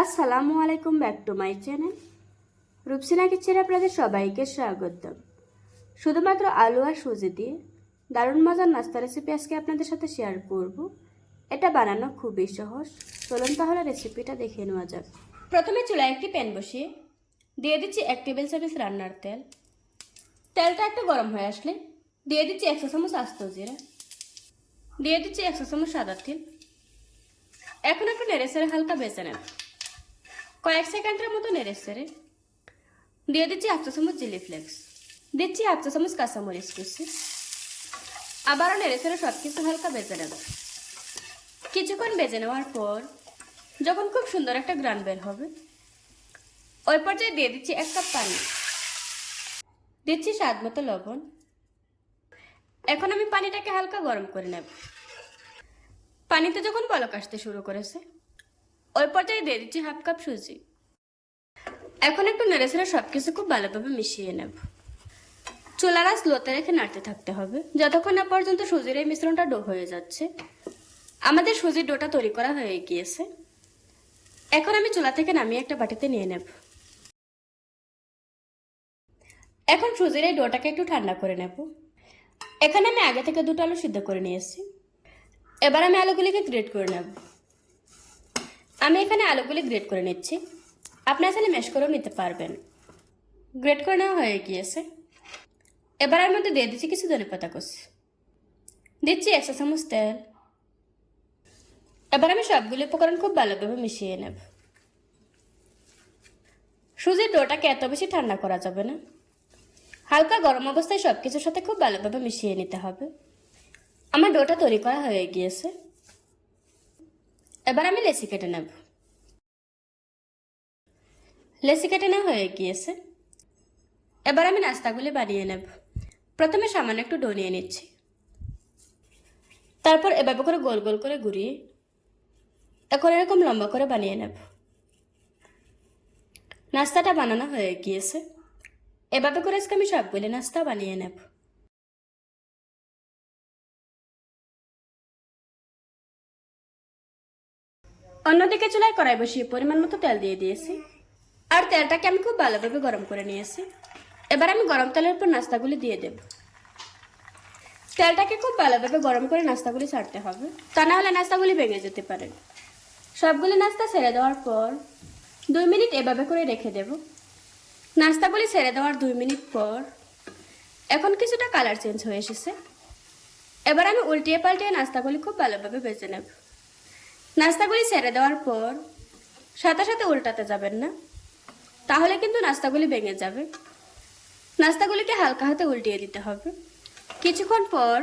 আসসালামু আলাইকুম back to my channel. Rupsina কিচেনে আপনাদের সবাইকে স্বাগত শুধুমাত্র আলু আর সুজি দিয়ে দারুণ মজার নাস্তা রেসিপি আজকে আপনাদের সাথে শেয়ার করব। এটা বানানো খুবই সহজ। চলুন তাহলে রেসিপিটা দেখে নেওয়া যাক। প্রথমে চুলায় একটি প্যান বসিয়ে দিয়ে দিচ্ছি এক টেবিল চামচ রান্নার তেল। তেলটা একটু গরম হয়ে আসলে দিয়ে দিচ্ছি একশো চামচ আস্ত জিরা। দিয়ে দিচ্ছি একশো চামচ সাদা তিল। এখন একটু নেড়ে সেড়ে হালকা বেছে নেব। কয়েক সেকেন্ডের মতো নেড়ে সেড়ে দিয়ে দিচ্ছি চা চামচ চিলি ফ্লেক্স দিচ্ছি চা চামচ কাঁচামরিচ কুচি। আবারও নেড়ে সেড়ে সব কিছু হালকা বেজে নেব। কিছুক্ষণ বেজে নেওয়ার পর যখন খুব সুন্দর একটা গ্রান বের হবে, ওই পর্যায়ে দিয়ে দিচ্ছি এক কাপ পানি। দিচ্ছি স্বাদ মতো লবণ। এখন আমি পানিটাকে হালকা গরম করে নেব। পানিতে যখন পলক আসতে শুরু করেছে ওই পর্যায়ে দিয়ে দিচ্ছি হাফ কাপ সুজি। এখন একটু নেড়ে ছেড়ে সব কিছু খুব ভালোভাবে মিশিয়ে নেব। চুলার আঁচ লোতে রেখে নাড়তে থাকতে হবে। যতক্ষণ না পর্যন্ত সুজির এই মিশ্রণটা ডো হয়ে যাচ্ছে। আমাদের সুজির ডোটা তৈরি করা হয়ে গিয়েছে। এখন আমি চুলা থেকে নামিয়ে একটা বাটিতে নিয়ে নেব। এখন সুজির এই ডোটাকে একটু ঠান্ডা করে নেব। এখানে আমি আগে থেকে দুটো আলু সিদ্ধ করে নিয়েছি। এবার আমি আলুগুলিকে গ্রেট করে নেব। আমি এখানে আলুগুলি গ্রেট করে নিচ্ছি। আপনি আসলে ম্যাশ করেও নিতে পারবেন। গ্রেট করে নেওয়া হয়ে গিয়েছে। এবার মধ্যে দিয়ে দিচ্ছি কিছু ধনে পাতা কুচি। দিচ্ছি একশো চামচ তেল। এবার আমি সবগুলি উপকরণ খুব ভালোভাবে মিশিয়ে নেব। সুজির ডোটাকে এত বেশি ঠান্ডা করা যাবে না। হালকা গরম অবস্থায় সব কিছুর সাথে খুব ভালোভাবে মিশিয়ে নিতে হবে। আমার ডোটা তৈরি করা হয়ে গিয়েছে। এবার আমি লেসি কেটে নেব। লেসি কেটে নেওয়া হয়ে গিয়েছে। এবার আমি নাস্তাগুলি বানিয়ে নেব। প্রথমে সামান্য একটু ডো নিয়ে নিচ্ছি। তারপর এভাবে করে গোল গোল করে ঘুরিয়ে এখন এরকম লম্বা করে বানিয়ে নেব। নাস্তাটা বানানো হয়ে গিয়েছে। এভাবে করে আজকে আমি সবগুলি নাস্তা বানিয়ে নেব। অন্যদিকে চুলায় কড়াই বসিয়ে পরিমাণ মতো তেল দিয়ে দিয়েছি। আর তেলটাকে আমি খুব ভালোভাবে গরম করে নিয়েছি। এবার আমি গরম তেলের উপর নাস্তাগুলি দিয়ে দেব। তেলটাকে খুব ভালোভাবে গরম করে নাস্তাগুলি ছাড়তে হবে। তা না হলে নাস্তাগুলি ভেঙে যেতে পারে। সবগুলি নাস্তা ছেড়ে দেওয়ার পর দুই মিনিট এভাবে করে রেখে দেব। নাস্তাগুলি ছেড়ে দেওয়ার দুই মিনিট পর এখন কিছুটা কালার চেঞ্জ হয়ে এসেছে। এবার আমি উল্টিয়ে পাল্টিয়ে নাস্তাগুলি খুব ভালোভাবে বেজে নেব। নাস্তাগুলি ছেড়ে দেওয়ার পর সাথে সাথে উল্টাতে যাবেন না। তাহলে কিন্তু নাস্তাগুলি ভেঙে যাবে। নাস্তাগুলিকে হালকা হাতে উল্টিয়ে দিতে হবে। কিছুক্ষণ পর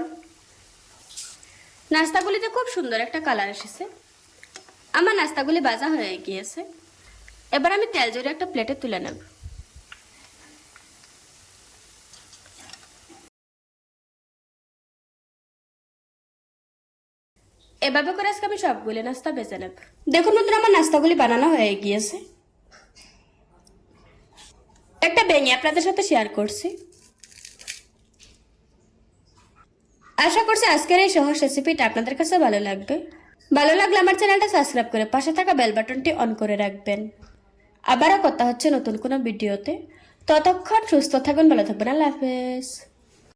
নাস্তাগুলিতে খুব সুন্দর একটা কালার এসেছে। আমার নাস্তাগুলি বাজা হয়ে গিয়েছে। এবার আমি তেল জড়িয়ে একটা প্লেটে তুলে নেব। এভাবে করে আজকে আমি সবগুলি নাস্তা বেছে নেব। দেখুন নতুন আমার নাস্তাগুলি বানানো হয়ে গিয়েছে। একটা ভেঙে আপনাদের সাথে শেয়ার করছি। আশা করছি আজকের এই সহজ রেসিপিটা আপনাদের কাছে ভালো লাগবে। ভালো লাগলে আমার চ্যানেলটা সাবস্ক্রাইব করে পাশে থাকা বেল বাটনটি অন করে রাখবেন। আবারও কথা হচ্ছে নতুন কোনো ভিডিওতে ততক্ষণ সুস্থ থাকুন, ভালো থাকবেন আল্লাহ হাফেজ।